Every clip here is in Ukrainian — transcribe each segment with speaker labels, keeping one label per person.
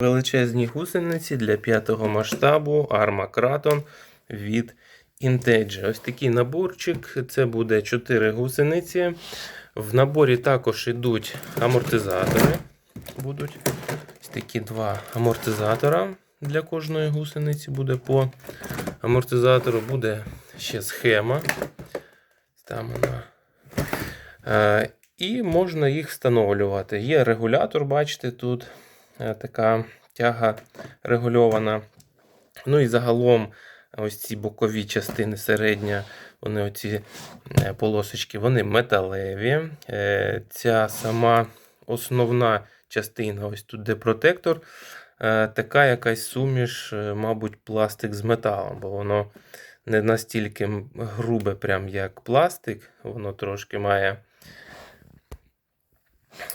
Speaker 1: Величезні гусениці для п'ятого масштабу Arma Kraton від Integer. Ось такий наборчик. Це буде 4 гусениці. В наборі також йдуть амортизатори. Будуть ось такі два амортизатора для кожної гусениці. Буде по амортизатору. Буде ще схема. Там вона. Е, і можна їх встановлювати. Є регулятор, бачите, тут така тяга регульована. Ну і загалом ось ці бокові частини середня, вони оці е, полосочки, вони металеві. Е, Ця сама основна частина, ось тут де протектор, е, така якась суміш, е, мабуть, пластик з металом, бо воно не настільки грубе, прям як пластик, воно трошки має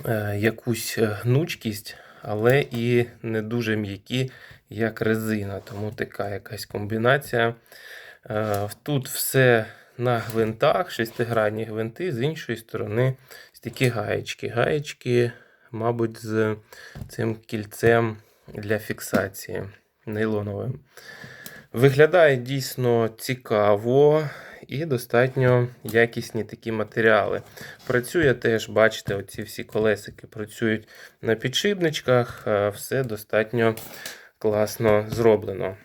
Speaker 1: е, якусь е, гнучкість, але і не дуже м'які, як резина. Тому така якась комбінація. Е, Тут все на гвинтах, шестигранні гвинти, з іншої сторони такі гаєчки. Гаєчки, мабуть, з цим кільцем для фіксації нейлоновим. Виглядає дійсно цікаво і достатньо якісні такі матеріали. Працює теж, бачите, оці всі колесики працюють на підшипничках, все достатньо класно зроблено.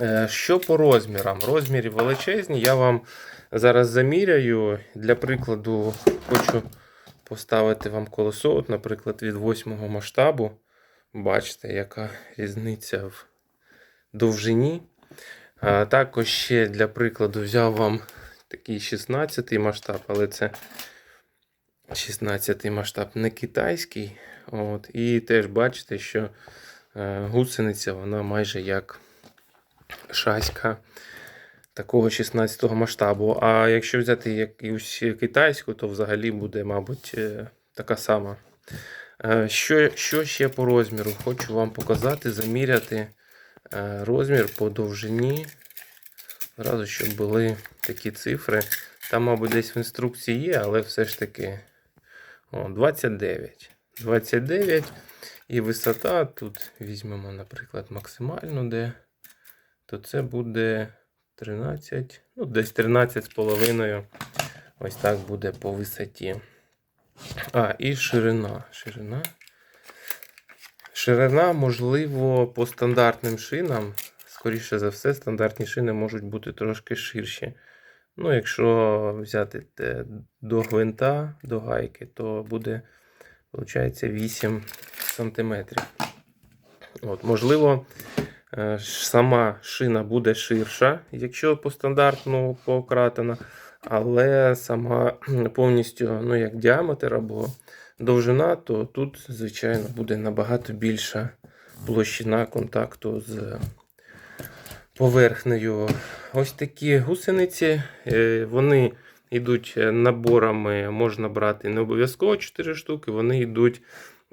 Speaker 1: Е, Що по розмірам? Розміри величезні. Я вам зараз заміряю. Для прикладу, хочу поставити вам колесо, от, наприклад, від 8 масштабу. Бачите, яка різниця в довжині. Також ще для прикладу взяв вам такий 16 масштаб, але це 16 масштаб не китайський. От, і теж бачите, що е, гусениця вона майже як шаська такого 16 масштабу. А якщо взяти якусь китайську, то взагалі буде, мабуть, е, така сама. Е, Що, що ще по розміру? Хочу вам показати, заміряти розмір по довжині. Зразу, щоб були такі цифри. Там, мабуть, десь в інструкції є, але все ж таки о, 29. 29. І висота тут візьмемо, наприклад, максимальну, де, то це буде 13, ну, десь 13 з половиною. Ось так буде по висоті. А, і ширина. Ширина. Ширина, можливо, по стандартним шинам, скоріше за все, стандартні шини можуть бути трошки ширші. Ну, якщо взяти до гвинта, до гайки, то буде, виходить, 8 см. От, можливо, е, сама шина буде ширша, якщо по стандартну пократена, але сама повністю, ну, як діаметр або довжина, то тут, звичайно, буде набагато більша площина контакту з поверхнею. Ось такі гусениці, е, вони йдуть наборами, можна брати не обов'язково 4 штуки, вони йдуть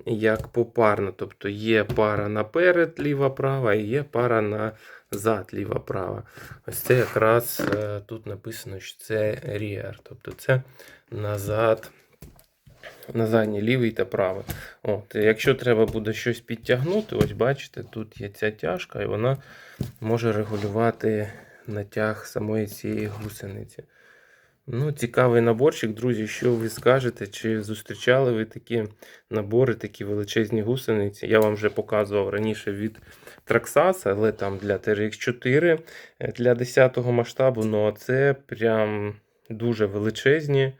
Speaker 1: як попарно. Тобто є пара наперед, ліва-права, і є пара назад, ліва-права. Ось це якраз е, тут написано, що це rear, тобто це назад. На задній лівий та правий. От, якщо треба буде щось підтягнути, ось бачите, тут є ця тяжка, і вона може регулювати натяг самої цієї гусениці. Ну, цікавий наборчик, друзі. Що ви скажете? Чи зустрічали ви такі набори, такі величезні гусениці? Я вам вже показував раніше від Traxas, але там для TRX4 е, для 10 го масштабу. Ну, а це прям дуже величезні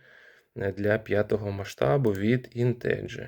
Speaker 1: е, для 5 го масштабу від Integer.